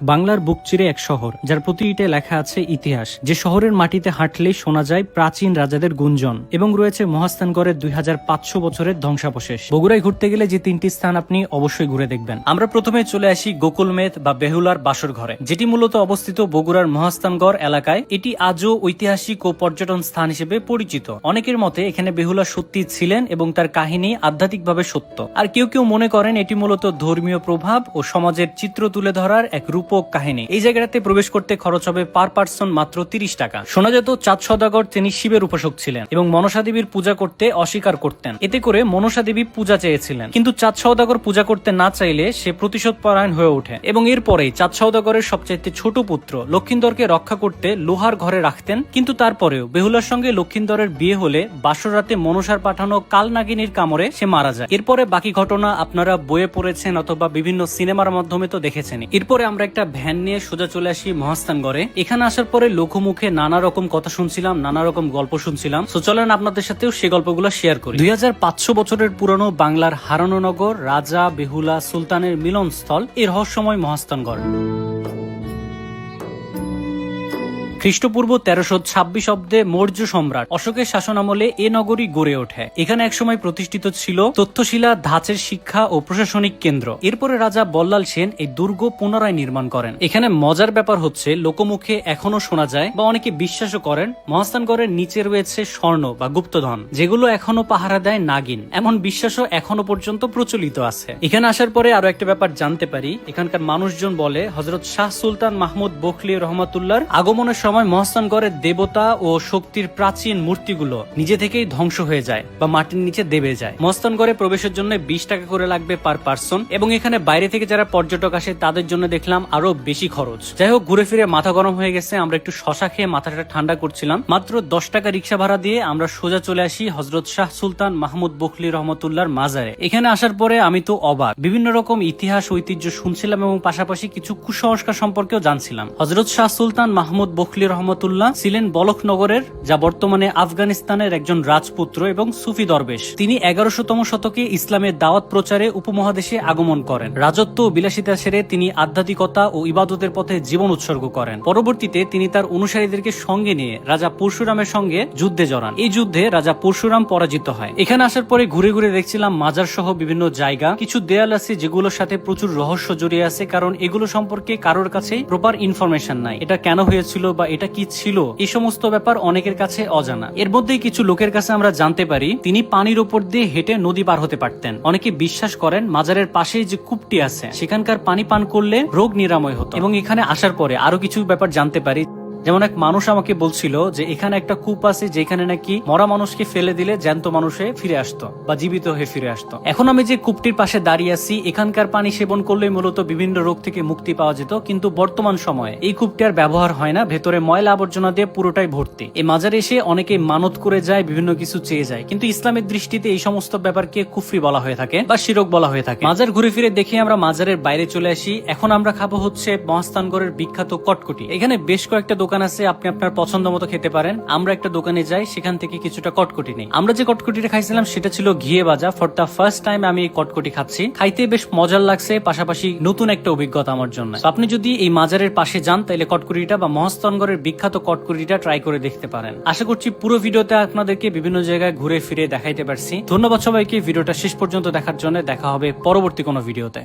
বাংলার বুক চিরে এক শহর, যার প্রতি ইটে লেখা আছে ইতিহাস, যে শহরের মাটিতে হাঁটলেই শোনা যায় প্রাচীন রাজাদের গুঞ্জন, এবং রয়েছে মহাস্থানগড়ের দুই হাজার পাঁচশো বছরের ধ্বংসাবশেষ। বগুড়ায় ঘুরতে গেলে যে তিনটি স্থান আপনি অবশ্যই ঘুরে দেখবেন। আমরা প্রথমে চলে আসি গোকুলমেদ বা বেহুলার বাসর ঘরে, যেটি মূলত অবস্থিত বগুড়ার মহাস্থানগড় এলাকায়। এটি আজও ঐতিহাসিক ও পর্যটন স্থান হিসেবে পরিচিত। অনেকের মতে এখানে বেহুলা সত্যি ছিলেন এবং তার কাহিনী আধ্যাত্মিকভাবে সত্য। আর কেউ কেউ মনে করেন এটি মূলত ধর্মীয় প্রভাব ও সমাজের চিত্র তুলে ধরার এক রূপক কাহিনী। এই জায়গাটাতে প্রবেশ করতে খরচ হবে পার পার্সন মাত্র তিরিশ টাকা। শোনা যেত চাঁদ সদাগর তিনি শিবের উপাসক ছিলেন এবং মনসা দেবীর পূজা করতে অস্বীকার করতেন। এতে করে মনসা দেবী পূজা চেয়েছিলেন। কিন্তু চাঁদ সৌদাগর পূজা করতে না চাইলে সে প্রতিশোধ পরায়ণ হয়ে ওঠে। এবং এরপরেই চাঁদ সৌদাগরের সবচাইতে ছোট পুত্র লক্ষিন্দরকে রক্ষা করতে লোহার ঘরে রাখতেন। কিন্তু তারপরেও বেহুলার সঙ্গে লক্ষিন্দরের বিয়ে হলে বাসর রাতে মনসার পাঠানো কালনাগিনীর কামড়ে সে মারা যায়। এরপরে বাকি ঘটনা আপনারা বইয়ে পড়েছেন অথবা বিভিন্ন সিনেমার মাধ্যমে তো দেখেছেন এরপরে আমরা একটা ভ্যান নিয়ে সোজা চলে আসি মহাস্থানগড়ে এখানে আসার পরে লোকমুখে নানা রকম কথা শুনছিলাম, নানা রকম গল্প শুনছিলাম। তো চলেন আপনাদের সাথেও সে গল্পগুলো শেয়ার করি। দুই হাজার পাঁচশো বছরের পুরনো বাংলার হারানো নগর রাজা বেহুলা সুলতানের মিলনস্থল, এর রহস্যময় মহাস্থানগড় খ্রিস্টপূর্ব তেরোশো ছাব্বিশ অব্দে মৌর্য সম্রাট অশোকের শাসনামলে এ নগরী গড়ে ওঠে। এখানে একসময় প্রতিষ্ঠিত ছিল তথ্যশিলা, ধাঁচের শিক্ষা ও প্রশাসনিক কেন্দ্র। এরপরে রাজা বল্লাল সেন এই দুর্গ পুনরায় নির্মাণ করেন। এখানে মজার ব্যাপার হচ্ছে, লোকমুখে এখনও শোনা যায় বা অনেকে বিশ্বাসও করেন মহাস্থানগড়ের নিচে রয়েছে স্বর্ণ বা গুপ্তধন, যেগুলো এখনও পাহারা দেয় নাগিন। এমন বিশ্বাসও এখনও পর্যন্ত প্রচলিত আছে। এখানে আসার পরে আরও একটা ব্যাপার জানতে পারি। এখানকার মানুষজন বলে হজরত শাহ সুলতান মাহমুদ বখলি রহমাতুল্লাহর আগমনের সময় মহাস্থানগড়ের দেবতা ও শক্তির প্রাচীন মূর্তিগুলো নিজে থেকেই ধ্বংস হয়ে যায় বা মাটির নিচে দেবে যায়। মহাস্থানগড়ে প্রবেশের জন্য বিশ টাকা করে লাগবে পার পার্সন এবং এখানে বাইরে থেকে যারা পর্যটক আসে, তাদের জন্য দেখলাম আরও বেশি খরচ। যাই হোক ঘুরে ফিরে মাথা গরম হয়ে গেছে, আমরা একটু শশা খেয়ে মাথাটা ঠান্ডা করছিলাম। মাত্র দশ টাকা রিক্সা ভাড়া দিয়ে আমরা সোজা চলে আসি হজরত শাহ সুলতান মাহমুদ বখলি রহমতুল্লাহর মাজারে। এখানে আসার পরে আমি তো অবাক। বিভিন্ন রকম ইতিহাস, ঐতিহ্য শুনছিলাম এবং পাশাপাশি কিছু কুসংস্কার সম্পর্কেও জানছিলাম। হজরত শাহ সুলতান মাহমুদ বখলি রহমতুল্লাহ ছিলেন বলকনগরের, যা বর্তমানে আফগানিস্তানের একজন রাজপুত্র এবং সুফি দরবেশ। তিনি এগারোশতম শতকে ইসলামের দাওয়াত প্রচারে উপমহাদেশে আগমন করেন। রাজত্ব ও বিলাসিতা সেরে তিনি আধ্যাত্মিকতা ও ইবাদতের পথে জীবন উৎসর্গ করেন। পরবর্তীতে তিনি তার অনুসারীদেরকে সঙ্গে নিয়ে রাজা পরশুরামের সঙ্গে যুদ্ধে জড়ান। এই যুদ্ধে রাজা পরশুরাম পরাজিত হয়। এখানে আসার পরে ঘুরে ঘুরে দেখছিলাম মাজার সহ বিভিন্ন জায়গা। কিছু দেয়াল আছে যেগুলোর সাথে প্রচুর রহস্য জড়িয়ে আছে, কারণ এগুলো সম্পর্কে কারোর কাছে প্রপার ইনফরমেশন নাই। এটা কেন হয়েছিল বা এটা কি ছিল? এই সমস্ত ব্যাপার অনেকের কাছে অজানা। এর মধ্যেই কিছু লোকের কাছে আমরা জানতে পারি, তিনি পানির উপর দিয়ে হেঁটে নদী পার হতে পারতেন। অনেকে বিশ্বাস করেন মাজারের পাশেই যে কূপটি আছে, সেখানকার পানি পান করলে রোগ নিরাময় হতো। এবং এখানে আসার পরে আরও কিছু ব্যাপার জানতে পারি। যেমন এক মানুষ আমাকে বলছিল যে এখানে একটা কূপ আছে যেখানে নাকি মরা মানুষকে ফেলে দিলে জ্যান্ত মানুষে ফিরে আসতো বা জীবিত হয়ে ফিরে আসতো। এখন আমি যে কূপটির পাশে দাঁড়িয়ে আছি, এখানকার পানি সেবন করলে মূলত বিভিন্ন রোগ থেকে মুক্তি পাওয়া যেত, কিন্তু বর্তমান সময়ে এই কূপটি আর ব্যবহার হয় না, ভেতরে ময়লা আবর্জনা দিয়ে পুরোটাই ভর্তি। এই মাজারে এসে অনেকে মানত করে যায়, বিভিন্ন কিছু চেয়ে যায়, কিন্তু ইসলামের দৃষ্টিতে এই সমস্ত ব্যাপারকে কুফরি বলা হয়ে থাকে বা শিরক বলা হয়ে থাকে। মাজার ঘুরে ফিরে দেখে আমরা মাজারের বাইরে চলে আসি। এখন আমরা খাব হচ্ছে মহাস্থানগড়ের বিখ্যাত কটকটি। এখানে বেশ কয়েকটা দোকান আছে, আপনি আপনার পছন্দ মতো খেতে পারেন। আমরা একটা দোকানে যাই, সেখান থেকে কিছুটা কটকটি নেই। আমরা যে কটকটিটা খাইছিলাম, সেটা ছিল ঘিয়ে ভাজা। ফর দ্য ফার্স্ট টাইম আমি এই কটকটি খাচ্ছি। খাইতে বেশ মজার লাগছে, পাশাপাশি নতুন একটা অভিজ্ঞতা আমার জন্য। আপনি যদি এই মাজারের পাশে যান তাহলে কটকটিটা বা মহস্তানগড়ের বিখ্যাত কটকটিটা ট্রাই করে দেখতে পারেন। আশা করছি পুরো ভিডিওতে আপনাদেরকে বিভিন্ন জায়গায় ঘুরে ফিরে দেখাইতে পারছি। ধন্যবাদ সবাইকে, ভিডিওটা শেষ পর্যন্ত দেখার জন্য দেখা হবে পরবর্তী কোনো ভিডিওতে।